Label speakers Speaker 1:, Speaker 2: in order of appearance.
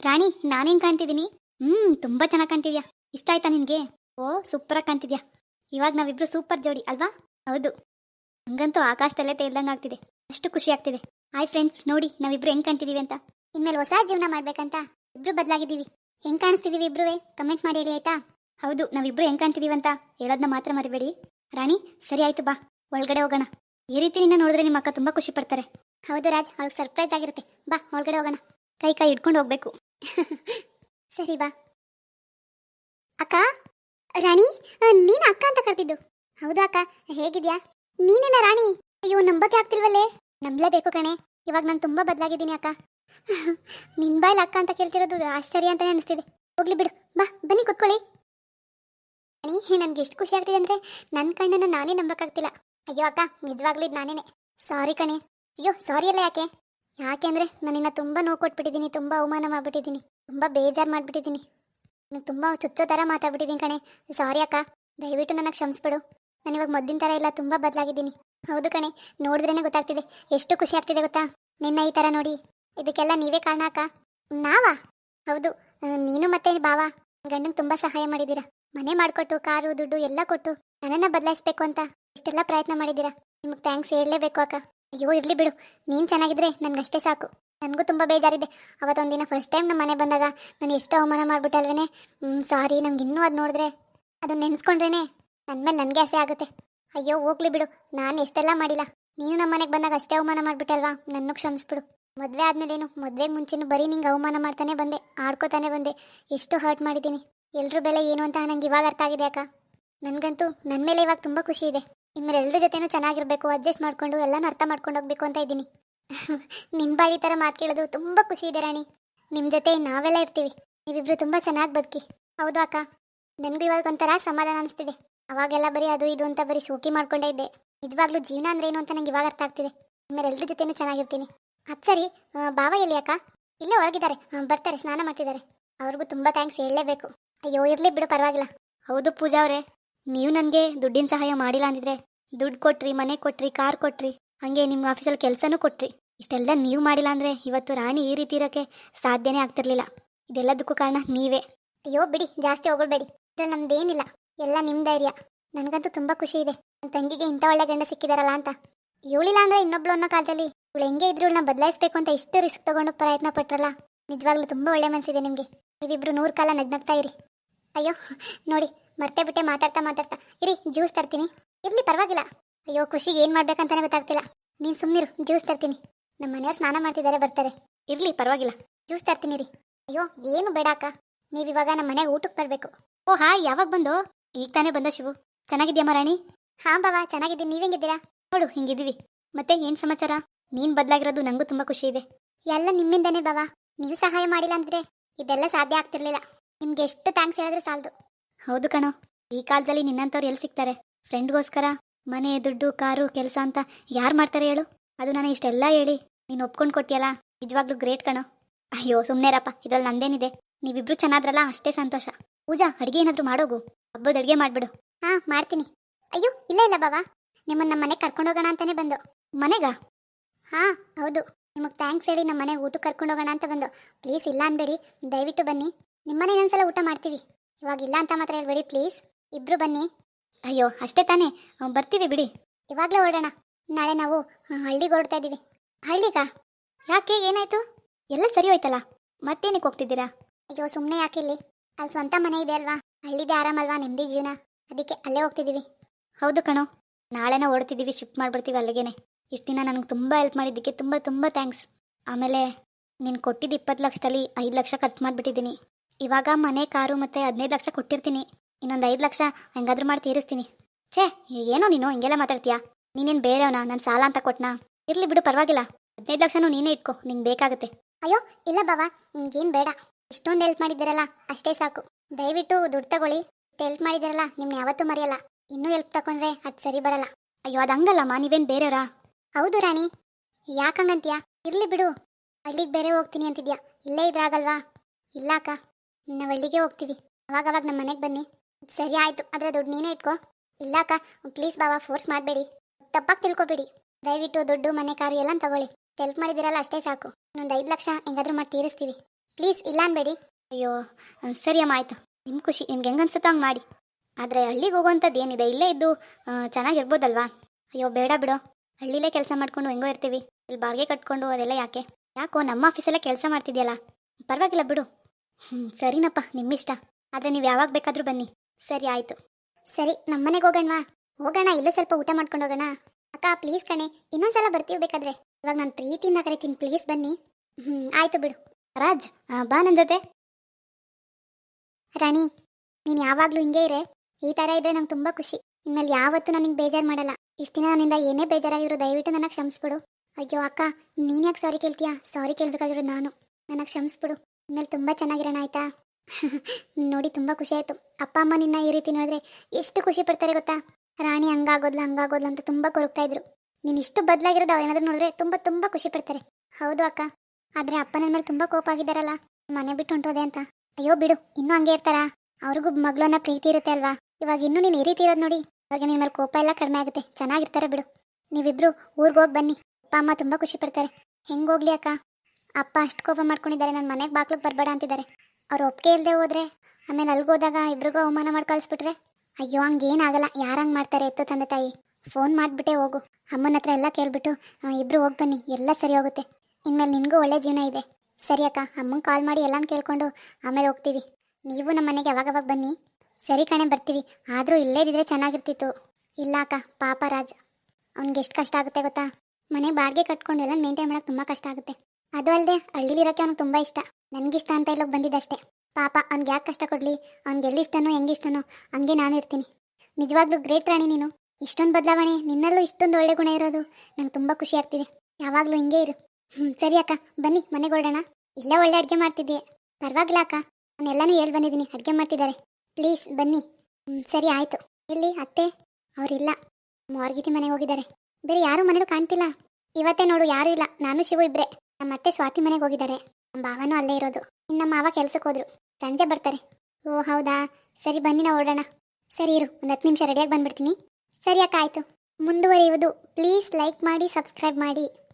Speaker 1: ರಾಣಿ, ನಾನೇನ್ ಕಾಣ್ತಿದ್ದೀನಿ ಹ್ಮ್, ತುಂಬಾ ಚೆನ್ನಾಗಿ ಕಾಣ್ತಿದ್ಯಾ. ಇಷ್ಟ ಆಯ್ತಾ ನಿನಗೆ? ಓ, ಸೂಪರಾಗಿ ಕಾಣ್ತಿದ್ಯಾ. ಇವಾಗ ನಾವಿಬ್ರು ಸೂಪರ್ ಜೋಡಿ, ಅಲ್ವಾ? ಹೌದು. ಹಂಗಂತೂ ಆಕಾಶದಲ್ಲೇ ತೇಲ್ದಂಗೆ ಆಗ್ತಿದೆ. ಅಷ್ಟು ಖುಷಿ ಆಗ್ತಿದೆ. ಹಾಯ್ ಫ್ರೆಂಡ್ಸ್, ನೋಡಿ, ನಾವಿಬ್ರು ಹೆಂಗ್ ಕಾಣ್ತಿದೀವಿ ಅಂತ. ಇನ್ಮೇಲೆ ಹೊಸ ಜೀವನ ಮಾಡ್ಬೇಕಂತ ಇಬ್ರು ಬದಲಾಗಿದ್ದೀವಿ. ಹೆಂಗ್ ಕಾಣಿಸ್ತಿದೀವಿ ಇಬ್ರುವೆ? ಕಮೆಂಟ್ ಮಾಡಿ ಹೇಳಿ, ಆಯ್ತಾ? ಹೌದು, ನಾವಿಬ್ರು ಹೆಂಗ್ ಕಾಣ್ತಿದೀವಿ ಅಂತ ಹೇಳೋದನ್ನ ಮಾತ್ರ ಮರಿಬೇಡಿ. ರಾಣಿ, ಸರಿ ಆಯ್ತು ಬಾ. ಒಳಗಡೆ ಹೋಗೋಣ. ಈ ರೀತಿ ನಿನ್ನ ನೋಡಿದ್ರೆ ನಿಮ್ಮ ಅಕ್ಕ ತುಂಬಾ ಖುಷಿ ಪಡ್ತಾರೆ. ಹೌದು ರಾಜ್, ಅವಳಿಗೆ ಸರ್ಪ್ರೈಸ್ ಆಗಿರುತ್ತೆ. ಬಾ, ಒಳಗಡೆ ಹೋಗೋಣ. ಕೈ ಕೈ ಹಿಡ್ಕೊಂಡು ಹೋಗ್ಬೇಕು. ಸರಿ ಬಾ. ಅಕ್ಕ, ರಾಣಿ ನೀನು ಅಕ್ಕ ಅಂತ ಕರ್ತಿದ್ದು ಹೌದಾ ಅಕ್ಕ, ಹೇಗಿದ್ಯಾ? ನೀನೇನ ರಾಣಿ? ಅಯ್ಯೋ, ನಂಬಕ್ಕೆ ಆಗ್ತಿಲ್ವಲ್ಲೇ? ನಂಬಲೇಬೇಕು ಕಣೆ. ಇವಾಗ ನಾನು ತುಂಬಾ ಬದಲಾಗಿದ್ದೀನಿ ಅಕ್ಕ. ನಿನ್ ಬಾಯ್ಲ್ ಅಕ್ಕ ಅಂತ ಕೇಳ್ತಿರೋದು ಆಶ್ಚರ್ಯ ಅಂತಾನೆ ಅನಿಸ್ತಿದೆ. ಹೋಗ್ಲಿ ಬಿಡು. ಬಾ, ಬನ್ನಿ ಕುತ್ಕೊಳ್ಳಿ. ರಾಣಿ ನನ್ಗೆ ಎಷ್ಟು ಖುಷಿ ಆಗ್ತಿದೆ ಅಂದ್ರೆ ನನ್ನ ಕಣ್ಣನ್ನ ನಾನೇ ನಂಬಕ್ಕಾಗ್ತಿಲ್ಲ. ಅಯ್ಯೋ, ಅಕ್ಕ, ನಿಜವಾಗ್ಲೂ ಇದು ನಾನೇನೆ. ಸಾರಿ ಕಣೆ. ಅಯ್ಯೋ, ಸಾರಿ ಅಲ್ಲ ಯಾಕೆ? ಯಾಕೆ ಅಂದ್ರೆ ನಾನಿನ್ನ ತುಂಬಾ ನೋವು ಕೊಟ್ಬಿಟ್ಟಿದ್ದೀನಿ, ತುಂಬಾ ಅವಮಾನ ಮಾಡ್ಬಿಟ್ಟಿದ್ದೀನಿ, ತುಂಬಾ ಬೇಜಾರು ಮಾಡ್ಬಿಟ್ಟಿದ್ದೀನಿ. ನಾನು ತುಂಬಾ ಚುಚ್ಚೋ ಥರ ಮಾತಾಡ್ಬಿಟ್ಟಿದ್ದೀನಿ ಕಣೆ. ಸಾರಿ ಅಕ್ಕ, ದಯವಿಟ್ಟು ನನಗೆ ಕ್ಷಮಿಸ್ಬಿಡು. ನಾನು ಇವಾಗ ಮೊದ್ಲಿನ ಥರ ಇಲ್ಲ, ತುಂಬಾ ಬದಲಾಗಿದ್ದೀನಿ. ಹೌದು ಕಣೆ, ನೋಡಿದ್ರೇನೆ ಗೊತ್ತಾಗ್ತಿದೆ. ಎಷ್ಟು ಖುಷಿ ಆಗ್ತಿದೆ ಗೊತ್ತಾ? ನಿನ್ನ ಈ ಥರ ನೋಡಿ. ಇದಕ್ಕೆಲ್ಲ ನೀವೇ ಕಾರಣ ಅಕ್ಕ? ನಾವಾ? ಹೌದು ನೀನು ಮತ್ತೆ ಬಾವ. ಗಂಡಂಗೆ ತುಂಬಾ ಸಹಾಯ ಮಾಡಿದ್ದೀರಾ. ಮನೆ ಮಾಡಿಕೊಟ್ಟು, ಕಾರು, ದುಡ್ಡು ಎಲ್ಲ ಕೊಟ್ಟು ನನ್ನನ್ನ ಬದಲಾಯಿಸ್ಬೇಕು ಅಂತ ಇಷ್ಟೆಲ್ಲ ಪ್ರಯತ್ನ ಮಾಡಿದ್ದೀರಾ? ನಿಮಗೆ ಥ್ಯಾಂಕ್ಸ್ ಹೇಳಲೇಬೇಕು ಅಕ್ಕ. ಅಯ್ಯೋ, ಇರ್ಲಿ ಬಿಡು. ನೀನು ಚೆನ್ನಾಗಿದ್ರೆ ನನ್ಗಷ್ಟೇ ಸಾಕು. ನನಗೂ ತುಂಬ ಬೇಜಾರಿದೆ. ಅವತ್ತೊಂದಿನ ಫಸ್ಟ್ ಟೈಮ್ ನಮ್ಮ ಮನೆ ಬಂದಾಗ ನಾನು ಎಷ್ಟು ಅವಮಾನ ಮಾಡ್ಬಿಟ್ಟೆ ಹ್ಞೂ ಸಾರಿ ನಂಗೆ ಇನ್ನೂ ಅದು ನೋಡಿದ್ರೆ ಅದನ್ನ ನೆನೆಸ್ಕೊಂಡ್ರೇ ನನ್ನ ಮೇಲೆ ನನಗೆ ಆಸೆ ಆಗುತ್ತೆ. ಅಯ್ಯೋ, ಹೋಗ್ಲಿ ಬಿಡು. ನಾನು ಎಷ್ಟೆಲ್ಲ ಮಾಡಿಲ್ಲ. ನೀನು ನಮ್ಮ ಮನೆಗೆ ಬಂದಾಗ ಅಷ್ಟೇ ಅವಮಾನ ಮಾಡಿಬಿಟ್ಟಲ್ವಾ ನನ್ನ ಕ್ಷಮಿಸ್ಬಿಡು. ಮದುವೆ ಆದ್ಮೇಲೇನು ಮದುವೆಗೆ ಮುಂಚೆನೂ ಬರೀ ನಿಂಗೆ ಅವಮಾನ ಮಾಡ್ತಾನೆ ಬಂದೆ. ಆಡ್ಕೋತಾನೆ ಬಂದೆ. ಎಷ್ಟು ಹರ್ಟ್ ಮಾಡಿದ್ದೀನಿ. ಎಲ್ರ ಬೆಲೆ ಏನು ಅಂತ ನಂಗೆ ಇವಾಗ ಅರ್ಥ ಆಗಿದೆ ಅಕ್ಕ. ನನಗಂತೂ ನನ್ನ ಮೇಲೆ ಇವಾಗ ತುಂಬ ಖುಷಿ ಇದೆ. ಇನ್ಮೇಲೆ ಎಲ್ಲರ ಜೊತೆನೂ ಚೆನ್ನಾಗಿರ್ಬೇಕು ಅಡ್ಜಸ್ಟ್ ಮಾಡ್ಕೊಂಡು, ಎಲ್ಲನೂ ಅರ್ಥ ಮಾಡ್ಕೊಂಡು ಹೋಗ್ಬೇಕು ಅಂತ ಇದ್ದೀನಿ. ನಿನ್ನ ಬಾಯಿ ಥರ ಮಾತು ಕೇಳೋದು ತುಂಬ ಖುಷಿ ಇದೆ ರಾಣಿ. ನಿಮ್ಮ ಜೊತೆ ನಾವೆಲ್ಲ ಇರ್ತೀವಿ. ನೀವಿಬ್ರು ತುಂಬ ಚೆನ್ನಾಗಿ ಬದುಕಿ. ಹೌದು ಅಕ್ಕ. ನನಗೂ ಇವಾಗ ಒಂಥರ ಸಮಾಧಾನ ಅನಿಸ್ತಿದೆ. ಅವಾಗೆಲ್ಲ ಬರೀ ಅದು ಇದು ಅಂತ ಬರೀ ಶೋಕಿ ಮಾಡ್ಕೊಂಡೇ ಇದ್ದೆ. ನಿಜವಾಗ್ಲೂ ಜೀವನ ಅಂದ್ರೆ ಏನು ಅಂತ ನಂಗೆ ಇವಾಗ ಅರ್ಥ ಆಗ್ತಿದೆ. ಇನ್ಮೇಲೆ ಎಲ್ಲರ ಜೊತೆನೂ ಚೆನ್ನಾಗಿರ್ತೀನಿ. ಅದು ಸರಿ ಬಾವ ಎಲ್ಲಿ ಅಕ್ಕ? ಇಲ್ಲೇ ಒಳಗಿದ್ದಾರೆ. ಬರ್ತಾರೆ, ಸ್ನಾನ ಮಾಡ್ತಿದ್ದಾರೆ. ಅವ್ರಿಗೂ ತುಂಬ ಥ್ಯಾಂಕ್ಸ್ ಹೇಳಲೇಬೇಕು. ಅಯ್ಯೋ, ಇರ್ಲಿ ಬಿಡು, ಪರವಾಗಿಲ್ಲ. ಹೌದು ಪೂಜಾ ಅವರೇ. ನೀವು ನನಗೆ ದುಡ್ಡಿನ ಸಹಾಯ ಮಾಡಿಲ್ಲ ಅಂದಿದ್ರೆ ದುಡ್ಡು ಕೊಟ್ರಿ, ಮನೆ ಕೊಟ್ರಿ, ಕಾರ್ ಕೊಟ್ರಿ, ಹಂಗೆ ನಿಮ್ಮ ಆಫೀಸಲ್ಲಿ ಕೆಲಸನೂ ಕೊಟ್ರಿ. ಇಷ್ಟೆಲ್ಲ ನೀವು ಮಾಡಿಲ್ಲ ಅಂದ್ರೆ ಇವತ್ತು ರಾಣಿ ಈ ರೀತಿ ಇರೋಕ್ಕೆ ಸಾಧ್ಯನೇ ಆಗ್ತಿರ್ಲಿಲ್ಲ. ಇದೆಲ್ಲದಕ್ಕೂ ಕಾರಣ ನೀವೇ. ಅಯ್ಯೋ, ಬಿಡಿ, ಜಾಸ್ತಿ ಹೊಗಳ್ಬೇಡಿ ಇದ್ರಲ್ಲಿ ನಮ್ದೇನಿಲ್ಲ. ಎಲ್ಲ ನಿಮ್ಮ ಧೈರ್ಯ. ನನಗಂತೂ ತುಂಬ ಖುಷಿ ಇದೆ. ನನ್ನ ತಂಗಿಗೆ ಇಂಥ ಒಳ್ಳೆ ಗಂಡ ಸಿಕ್ಕಿದಾರಲ್ಲ ಅಂತ. ಇವಳಿಲ್ಲ ಅಂದರೆ ಇನ್ನೊಬ್ಳು ಅನ್ನೋ ಕಾಲದಲ್ಲಿ ಇವಳು ಹೆಂಗೆ ಇದ್ರು ಇವಳನ್ನ ಬದಲಾಯಿಸ್ಬೇಕು ಅಂತ ಇಷ್ಟು ರಿಸ್ಕ್ ತೊಗೊಂಡು ಪ್ರಯತ್ನ ಪಟ್ರಲ್ಲ. ನಿಜವಾಗ್ಲೂ ತುಂಬ ಒಳ್ಳೆ ಮನಸ್ಸಿದೆ ನಿಮಗೆ. ನೀವಿಬ್ರು ನೂರು ಕಾಲ ನಗ್ನಗ್ತಾ ಇರಿ. ಅಯ್ಯೋ, ನೋಡಿ ಮರ್ತೇ ಬಿಟ್ಟೆ ಮಾತಾಡ್ತಾ ಮಾತಾಡ್ತಾ. ಇರಿ ಜ್ಯೂಸ್ ತರ್ತೀನಿ. ಇರ್ಲಿ, ಪರವಾಗಿಲ್ಲ. ಅಯ್ಯೋ, ಖುಷಿಗೆ ಏನು ಮಾಡ್ಬೇಕಂತಾನೆ ಗೊತ್ತಾಗ್ತಿಲ್ಲ. ನೀನು ಸುಮ್ಮನಿರು ಜ್ಯೂಸ್ ತರ್ತೀನಿ. ನಮ್ಮ ಮನೆಯವ್ರು ಸ್ನಾನ ಮಾಡ್ತಿದ್ದಾರೆ, ಬರ್ತಾರೆ. ಇರ್ಲಿ, ಪರವಾಗಿಲ್ಲ. ಜ್ಯೂಸ್ ತರ್ತೀನಿ ರೀ ಅಯ್ಯೋ, ಏನು ಬೇಡ ಅಕ್ಕ. ಇವಾಗ ನಮ್ಮ ಮನೆಗೆ ಊಟಕ್ಕೆ ಬರಬೇಕು. ಓ, ಹಾಯ್, ಯಾವಾಗ ಬಂದು? ಈಗ ತಾನೇ ಬಂದ ಶಿವು. ಚೆನ್ನಾಗಿದ್ಯಾ ರಾಣಿ ಹಾ, ಬಾವಾ, ಚೆನ್ನಾಗಿದ್ದೀನಿ. ನೀವ್ ಹೆಂಗಿದ್ದೀರಾ? ನೋಡು, ಹಿಂಗಿದ್ದೀವಿ. ಮತ್ತೆ ಏನ್ ಸಮಾಚಾರ? ನೀನ್ ಬದಲಾಗಿರೋದು ನಂಗೂ ತುಂಬಾ ಖುಷಿ ಇದೆ. ಎಲ್ಲ ನಿಮ್ಮಿಂದನೇ, ಬಾವಾ. ನೀವು ಸಹಾಯ ಮಾಡಿಲ್ಲ ಅಂದ್ರೆ ಇದೆಲ್ಲ ಸಾಧ್ಯ ಆಗ್ತಿರ್ಲಿಲ್ಲ. ನಿಮ್ಗೆ ಎಷ್ಟು ಥ್ಯಾಂಕ್ಸ್ ಹೇಳಿದ್ರೆ ಸಾಲದು. ಹೌದು ಕಣೋ. ಈ ಕಾಲದಲ್ಲಿ ನಿನ್ನಂಥವ್ರು ಎಲ್ಲಿ ಸಿಗ್ತಾರೆ? ಫ್ರೆಂಡ್ಗೋಸ್ಕರ, ಮನೆ, ದುಡ್ಡು, ಕಾರು, ಕೆಲಸ ಅಂತ ಯಾರು ಮಾಡ್ತಾರೆ ಹೇಳು? ಅದು ನಾನು ಇಷ್ಟೆಲ್ಲ ಹೇಳಿ. ನೀನು ಒಪ್ಕೊಂಡು ಕೊಟ್ಟಿಯಲ್ಲ ನಿಜವಾಗ್ಲೂ ಗ್ರೇಟ್ ಕಣೋ. ಅಯ್ಯೋ ಸುಮ್ಮನೆರಪ್ಪ ಇದ್ರಲ್ಲಿ ನಂದೇನಿದೆ? ನೀವಿಬ್ರು ಚೆನ್ನಾದ್ರಲ್ಲ, ಅಷ್ಟೇ ಸಂತೋಷ. ಪೂಜಾ, ಅಡುಗೆ ಏನಾದರೂ ಮಾಡೋಗು? ಹಬ್ಬದ ಅಡುಗೆ ಮಾಡ್ಬಿಡು. ಹಾ, ಮಾಡ್ತೀನಿ. ಅಯ್ಯೋ, ಇಲ್ಲ ಇಲ್ಲ ಬಾಬಾ. ನಿಮ್ಮನ್ನ ನಮ್ಮ ಮನೆಗೆ ಕರ್ಕೊಂಡು ಹೋಗೋಣ ಅಂತಾನೆ ಬಂದು. ಮನೆಗಾ? ಹಾ, ಹೌದು. ನಿಮಗೆ ಥ್ಯಾಂಕ್ಸ್ ಹೇಳಿ ನಮ್ಮ ಮನೆಗೆ ಊಟಕ್ಕೆ ಕರ್ಕೊಂಡು ಹೋಗೋಣ ಅಂತ ಬಂದು. ಪ್ಲೀಸ್, ಇಲ್ಲ ಅನ್ಬೇಡಿ. ದಯವಿಟ್ಟು ಬನ್ನಿ. ನಿಮ್ಮನೆ ಇನ್ನೊಂದ್ಸಲ ಊಟ ಮಾಡ್ತೀವಿ. ಇವಾಗ ಇಲ್ಲ ಅಂತ ಮಾತ್ರ ಹೇಳ್ಬೇಡಿ ಪ್ಲೀಸ್ ಇಬ್ರು ಬನ್ನಿ. ಅಯ್ಯೋ, ಅಷ್ಟೇ ತಾನೇ? ಬರ್ತೀವಿ ಬಿಡಿ. ಇವಾಗಲೇ ಹೊರಡೋಣ. ನಾಳೆ ನಾವು ಹಳ್ಳಿಗೆ ಹೊರಡ್ತಾ ಇದ್ದೀವಿ ಹಳ್ಳಿಗಾ? ಯಾಕೆ, ಏನಾಯ್ತು? ಎಲ್ಲ ಸರಿ ಹೋಯ್ತಲ್ಲ? ಮತ್ತೇನಕ್ಕೆ ಹೋಗ್ತಿದ್ದೀರಾ? ಅಯ್ಯೋ ಸುಮ್ಮನೆ ಯಾಕೆ ಇಲ್ಲಿ? ಅಲ್ಲಿ ಸ್ವಂತ ಮನೆ ಇದೆ ಅಲ್ವಾ? ಹಳ್ಳಿದೆ ಆರಾಮಲ್ವಾ ನೆಮ್ಮದಿ ಜೀವನ? ಅದಕ್ಕೆ ಅಲ್ಲೇ ಹೋಗ್ತಿದ್ದೀವಿ ಹೌದು ಕಣೋ. ನಾಳೆನೇ ಓಡ್ತಿದ್ದೀವಿ ಶಿಫ್ಟ್ ಮಾಡ್ಬಿಡ್ತೀವಿ ಅಲ್ಲಿಗೇನೆ. ಇಷ್ಟು ದಿನ ನನಗೆ ತುಂಬ ಹೆಲ್ಪ್ ಮಾಡಿದ್ದಕ್ಕೆ ತುಂಬ ತುಂಬ ಥ್ಯಾಂಕ್ಸ್ ಆಮೇಲೆ, ನೀನು ಕೊಟ್ಟಿದ್ದ ಇಪ್ಪತ್ತು ಲಕ್ಷದಲ್ಲಿ ಐದು ಲಕ್ಷ ಖರ್ಚು ಮಾಡಿಬಿಟ್ಟಿದ್ದೀನಿ. ಇವಾಗ ಮನೆ ಕಾರು ಮತ್ತು ಹದಿನೈದು ಲಕ್ಷ ಕೊಟ್ಟಿರ್ತೀನಿ. ಇನ್ನೊಂದು ಐದು ಲಕ್ಷ ಹೆಂಗಾದ್ರೂ ಮಾಡಿ ತೀರಿಸ್ತೀನಿ. ಛೇ, ಏನೋ ನೀನು ಹಿಂಗೆಲ್ಲ ಮಾತಾಡ್ತೀಯಾ? ನೀನೇನು ಬೇರೆಯವನ? ನಾನು ಸಾಲ ಅಂತ ಕೊಟ್ನಾ? ಇರಲಿ ಬಿಡು, ಪರವಾಗಿಲ್ಲ. ಹದಿನೈದು ಲಕ್ಷನೂ ನೀನೇ ಇಟ್ಕೋ, ನಿಂಗೆ ಬೇಕಾಗುತ್ತೆ. ಅಯ್ಯೋ, ಇಲ್ಲ ಬಾವಾ, ನಿಮ್ಗೇನು ಬೇಡ. ಇಷ್ಟೊಂದು ಹೆಲ್ಪ್ ಮಾಡಿದ್ದೀರಲ್ಲ, ಅಷ್ಟೇ ಸಾಕು. ದಯವಿಟ್ಟು ದುಡ್ಡು ತಗೊಳ್ಳಿ. ಹೆಲ್ಪ್ ಮಾಡಿದ್ದೀರಲ್ಲ, ನಿಮ್ನ ಯಾವತ್ತೂ ಮರೆಯಲ್ಲ. ಇನ್ನೂ ಹೆಲ್ಪ್ ತಗೊಂಡ್ರೆ ಅದು ಸರಿ ಬರಲ್ಲ. ಅಯ್ಯೋ ಅದು ಹಂಗಲ್ಲಮ್ಮ ನೀವೇನು ಬೇರೆಯವರಾ? ಹೌದು ರಾಣಿ. ಯಾಕಂಗಂತೀಯಾ ಇರ್ಲಿ ಬಿಡು. ಹಳ್ಳಿಗೆ ಬೇರೆ ಹೋಗ್ತೀನಿ ಅಂತಿದ್ಯಾ? ಇಲ್ಲೇ ಇದ್ರಾಗಲ್ವಾ? ಇಲ್ಲ ಅಕ್ಕ. ನಾವು ಹಳ್ಳಿಗೆ ಹೋಗ್ತೀವಿ? ಅವಾಗ ಅವಾಗ ನಮ್ಮ ಮನೆಗೆ ಬನ್ನಿ. ಸರಿ ಆಯ್ತು ಆದರೆ ದುಡ್ಡು ನೀನೇ ಇಟ್ಕೋ. ಇಲ್ಲ ಅಕ್ಕ, ಪ್ಲೀಸ್ ಬಾಬಾ ಫೋರ್ಸ್ ಮಾಡಬೇಡಿ. ತಪ್ಪಾಗಿ ತಿಳ್ಕೊಬೇಡಿ. ದಯವಿಟ್ಟು ದುಡ್ಡು, ಮನೆ, ಕಾರು ಎಲ್ಲ ತಗೊಳ್ಳಿ. ಹೆಲ್ಪ್ ಮಾಡಿದಿರಲ್ಲ ಅಷ್ಟೇ ಸಾಕು. ಇನ್ನೊಂದು ಐದು ಲಕ್ಷ ಹೆಂಗಾದ್ರೂ ಮಾಡಿ ತೀರಿಸ್ತೀವಿ. ಪ್ಲೀಸ್, ಇಲ್ಲ ಅನ್ಬೇಡಿ. ಅಯ್ಯೋ ಸರಿ ಅಮ್ಮ, ಆಯಿತು. ನಿಮ್ಮ ಖುಷಿ, ನಿಮ್ಗೆ ಹೆಂಗೆ ಅನ್ಸುತ್ತೋ ಹಂಗೆ ಮಾಡಿ. ಆದರೆ ಹಳ್ಳಿಗೆ ಹೋಗುವಂಥದ್ದು ಏನಿದೆ? ಇಲ್ಲೇ ಇದ್ದು ಚೆನ್ನಾಗಿರ್ಬೋದಲ್ವಾ? ಅಯ್ಯೋ, ಬೇಡ ಬಿಡು. ಹಳ್ಳಿಲೇ ಕೆಲಸ ಮಾಡ್ಕೊಂಡು ಹೆಂಗೋ ಇರ್ತೀವಿ. ಇಲ್ಲಿ ಬಾಡಿಗೆ ಕಟ್ಕೊಂಡು ಅದೆಲ್ಲ ಯಾಕೆ? ಯಾಕೋ ನಮ್ಮ ಆಫೀಸಲ್ಲೇ ಕೆಲಸ ಮಾಡ್ತಿದ್ಯಲ್ಲ. ಪರವಾಗಿಲ್ಲ ಬಿಡು. ಹ್ಞೂ ಸರಿನಪ್ಪ, ನಿಮ್ಮಿಷ್ಟ. ಆದರೆ ನೀವು ಯಾವಾಗ ಬೇಕಾದರೂ ಬನ್ನಿ. ಸರಿ, ಆಯಿತು. ಸರಿ ನಮ್ಮನೆಗೆ ಹೋಗೋಣವಾ? ಹೋಗೋಣ, ಇಲ್ಲೇ ಸ್ವಲ್ಪ ಊಟ ಮಾಡ್ಕೊಂಡು ಹೋಗೋಣ. ಅಕ್ಕ ಪ್ಲೀಸ್ ಕಣೆ, ಇನ್ನೊಂದ್ಸಲ ಬರ್ತೀವಿ ಬೇಕಾದ್ರೆ. ಇವಾಗ ನಾನು ಪ್ರೀತಿಯಿಂದ ಕರಿತೀನಿ ಪ್ಲೀಸ್ ಬನ್ನಿ. ಹ್ಞೂ ಆಯಿತು ಬಿಡು. ರಾಜ್ ಬಾ ನನ್ನ ಜೊತೆ. ರಾಣಿ, ನೀನು ಯಾವಾಗಲೂ ಹಿಂಗೆ ಇರೆ. ಈ ಥರ ಇದ್ರೆ ನಂಗೆ ತುಂಬ ಖುಷಿ. ಇನ್ಮೇಲೆ ಯಾವತ್ತೂ ನನಗೆ ಬೇಜಾರು ಮಾಡಲ್ಲ. ಇಷ್ಟು ದಿನ ನನ್ನಿಂದ ಏನೇ ಬೇಜಾರಾಗಿದ್ರು ದಯವಿಟ್ಟು ನನಗೆ ಕ್ಷಮಿಸ್ಬಿಡು. ಅಯ್ಯೋ, ಅಕ್ಕ, ನೀನು ಯಾಕೆ ಸಾರಿ ಕೇಳ್ತೀಯಾ? ಸಾರಿ ಕೇಳಬೇಕಾಗಿರೋ ನಾನು. ನನಗೆ ಕ್ಷಮಿಸ್ಬಿಡು. ಇನ್ಮೇಲೆ ತುಂಬ ಚೆನ್ನಾಗಿರೋಣ ಆಯ್ತಾ? ನೋಡಿ ತುಂಬ ಖುಷಿ ಆಯಿತು. ಅಪ್ಪ, ಅಮ್ಮ ನಿನ್ನ ಈ ರೀತಿ ನೋಡಿದ್ರೆ ಎಷ್ಟು ಖುಷಿ ಪಡ್ತಾರೆ ಗೊತ್ತಾ? ರಾಣಿ ಹಂಗಾಗೋದ್ಲ ಹಂಗಾಗೋದ್ಲ ಅಂತ ತುಂಬ ಕೊರಗ್ತಾ ಇದ್ರು. ನೀನು ಇಷ್ಟು ಬದಲಾಗಿರೋದು ಅವ್ರೇನಾದ್ರೂ ನೋಡಿದ್ರೆ ತುಂಬ ತುಂಬ ಖುಷಿ ಪಡ್ತಾರೆ. ಹೌದು ಅಕ್ಕ. ಆದರೆ ಅಪ್ಪ ನನ್ನ ಮೇಲೆ ತುಂಬ ಕೋಪ ಆಗಿದ್ದಾರಲ್ಲ. ಮನೆ ಬಿಟ್ಟು ಹೊಂಟೋದೆ ಅಂತ. ಅಯ್ಯೋ ಬಿಡು, ಇನ್ನೂ ಹಂಗೆ ಇರ್ತಾರಾ? ಅವ್ರಿಗೂ ಮಗಳನ್ನ ಪ್ರೀತಿ ಇರುತ್ತೆ ಅಲ್ವಾ? ಇವಾಗ ಇನ್ನೂ ನೀನು ಈ ರೀತಿ ಇರೋದು ನೋಡಿ. ಇವಾಗ ನಿನ್ನ ಮೇಲೆ ಕೋಪ ಎಲ್ಲ ಕಡಿಮೆ ಆಗುತ್ತೆ. ಚೆನ್ನಾಗಿರ್ತಾರೆ ಬಿಡು. ನೀವಿಬ್ರು ಊರಿಗೆ ಹೋಗಿ ಬನ್ನಿ. ಅಪ್ಪ, ಅಮ್ಮ ತುಂಬ ಖುಷಿ ಪಡ್ತಾರೆ. ಹೆಂಗೋಗ್ಲಿ ಅಕ್ಕ? ಅಪ್ಪ ಅಷ್ಟು ಕೋಪ ಮಾಡ್ಕೊಂಡಿದ್ದಾರೆ ನನ್ನ ಮನೆಗೆ ಬಾಗ್ಲಿಗೆ ಬರಬೇಡ ಅಂತಿದ್ದಾರೆ. ಅವ್ರು ಒಪ್ಪಿಗೆ ಇಲ್ಲದೆ ಹೋದ್ರೆ, ಆಮೇಲೆ ಅಲ್ಗೋದಾಗ ಇಬ್ರಿಗೂ ಅವಮಾನ ಮಾಡಿ ಕಳಿಸ್ಬಿಟ್ರೆ? ಅಯ್ಯೋ ಹಂಗೇನಾಗಲ್ಲ ಯಾರು ಹಂಗೆ ಮಾಡ್ತಾರೆ ಎತ್ತು ತಂದೆ ತಾಯಿ. ಫೋನ್ ಮಾಡಿಬಿಟ್ಟೆ ಹೋಗು. ಅಮ್ಮನ ಹತ್ರ ಎಲ್ಲ ಕೇಳಿಬಿಟ್ಟು ಇಬ್ಬರು ಹೋಗಿ ಬನ್ನಿ, ಎಲ್ಲ ಸರಿ ಹೋಗುತ್ತೆ. ಇನ್ಮೇಲೆ ನಿನಗೂ ಒಳ್ಳೆ ಜೀವನ ಇದೆ. ಸರಿ ಅಕ್ಕ, ಅಮ್ಮಂಗೆ ಕಾಲ್ ಮಾಡಿ ಎಲ್ಲಾನು ಕೇಳ್ಕೊಂಡು ಆಮೇಲೆ ಹೋಗ್ತೀವಿ. ನೀವು ನಮ್ಮ ಮನೆಗೆ ಯಾವಾಗವಾಗ ಬನ್ನಿ? ಸರಿ ಕಣೆ, ಬರ್ತೀವಿ. ಆದರೂ ಇಲ್ಲೇದಿದ್ರೆ ಚೆನ್ನಾಗಿರ್ತಿತ್ತು. ಇಲ್ಲ ಅಕ್ಕ, ಪಾಪ ರಾಜ್. ಅವ್ನಿಗೆ ಎಷ್ಟು ಕಷ್ಟ ಆಗುತ್ತೆ ಗೊತ್ತಾ? ಮನೆ ಬಾಡಿಗೆ ಕಟ್ಕೊಂಡು ಎಲ್ಲ ಮೇಂಟೈನ್ ಮಾಡೋಕೆ ತುಂಬ ಕಷ್ಟ ಆಗುತ್ತೆ. ಅದು ಅಲ್ಲದೆ ಹಳ್ಳಿಲಿರೋಕ್ಕೆ ಅವ್ನಿಗೆ ತುಂಬ ಇಷ್ಟ. ನನಗಿಷ್ಟ ಅಂತ ಇಲ್ಲೋಗಿ ಬಂದಿದ್ದಷ್ಟೇ. ಪಾಪ ಅವ್ನಿಗೆ ಯಾಕೆ ಕಷ್ಟ ಕೊಡಲಿ? ಅವ್ನಿಗೆ ಎಲ್ಲಿಷ್ಟನೋ ಹೆಂಗಿಷ್ಟನೋ ಹಂಗೆ ನಾನು ಇರ್ತೀನಿ. ನಿಜವಾಗ್ಲೂ ಗ್ರೇಟ್ ರಾಣಿ ನೀನು. ಇಷ್ಟೊಂದು ಬದಲಾವಣೆ, ನಿನ್ನಲ್ಲೂ ಇಷ್ಟೊಂದು ಒಳ್ಳೆ ಗುಣ ಇರೋದು ನಂಗೆ ತುಂಬ ಖುಷಿ ಆಗ್ತಿದೆ. ಯಾವಾಗಲೂ ಹಿಂಗೆ ಇರು. ಹ್ಞೂ ಸರಿ ಅಕ್ಕ, ಬನ್ನಿ ಮನೆಗೆ ಹೊರಡೋಣ. ಇಲ್ಲ ಒಳ್ಳೆ ಅಡುಗೆ ಮಾಡ್ತಿದ್ದೆ. ಪರವಾಗಿಲ್ಲ ಅಕ್ಕ ನಾನು ಎಲ್ಲನೂ ಹೇಳಿ ಬಂದಿದ್ದೀನಿ, ಅಡುಗೆ ಮಾಡ್ತಿದ್ದಾರೆ. ಪ್ಲೀಸ್, ಬನ್ನಿ. ಹ್ಞೂ ಸರಿ ಆಯಿತು. ಇಲ್ಲಿ ಅತ್ತೆ. ಅವರಿಲ್ಲ ಮಾರ್ಗಿತಿ ಮನೆಗೆ ಹೋಗಿದ್ದಾರೆ. ಬೇರೆ ಯಾರೂ ಮನೇಲಿ ಕಾಣ್ತಿಲ್ಲ. ಇವತ್ತೇ ನೋಡು, ಯಾರೂ ಇಲ್ಲ. ನಾನು ಶಿವು ಇಬ್ರೆ. ನಮ್ಮ ಅತ್ತೆ ಸ್ವಾತಿ ಮನೆಗೆ ಹೋಗಿದ್ದಾರೆ. ನಮ್ಮ ಭಾವನೂ ಅಲ್ಲೇ ಇರೋದು. ಇನ್ನು ನಮ್ಮ ಮಾವ ಕೆಲ್ಸಕ್ಕೆ ಹೋದ್ರು. ಸಂಜೆ ಬರ್ತಾರೆ. ಓ, ಹೌದಾ? ಸರಿ, ಬನ್ನಿ ನಾವು ಓಡೋಣ. ಸರಿ ಇರು, ಒಂದು ಹತ್ತು ನಿಮಿಷ ರೆಡಿಯಾಗಿ ಬಂದ್ಬಿಡ್ತೀನಿ. ಸರಿ ಅಕ್ಕ, ಆಯಿತು. ಮುಂದುವರಿಯುವುದು. ಪ್ಲೀಸ್ ಲೈಕ್ ಮಾಡಿ, ಸಬ್ಸ್ಕ್ರೈಬ್ ಮಾಡಿ.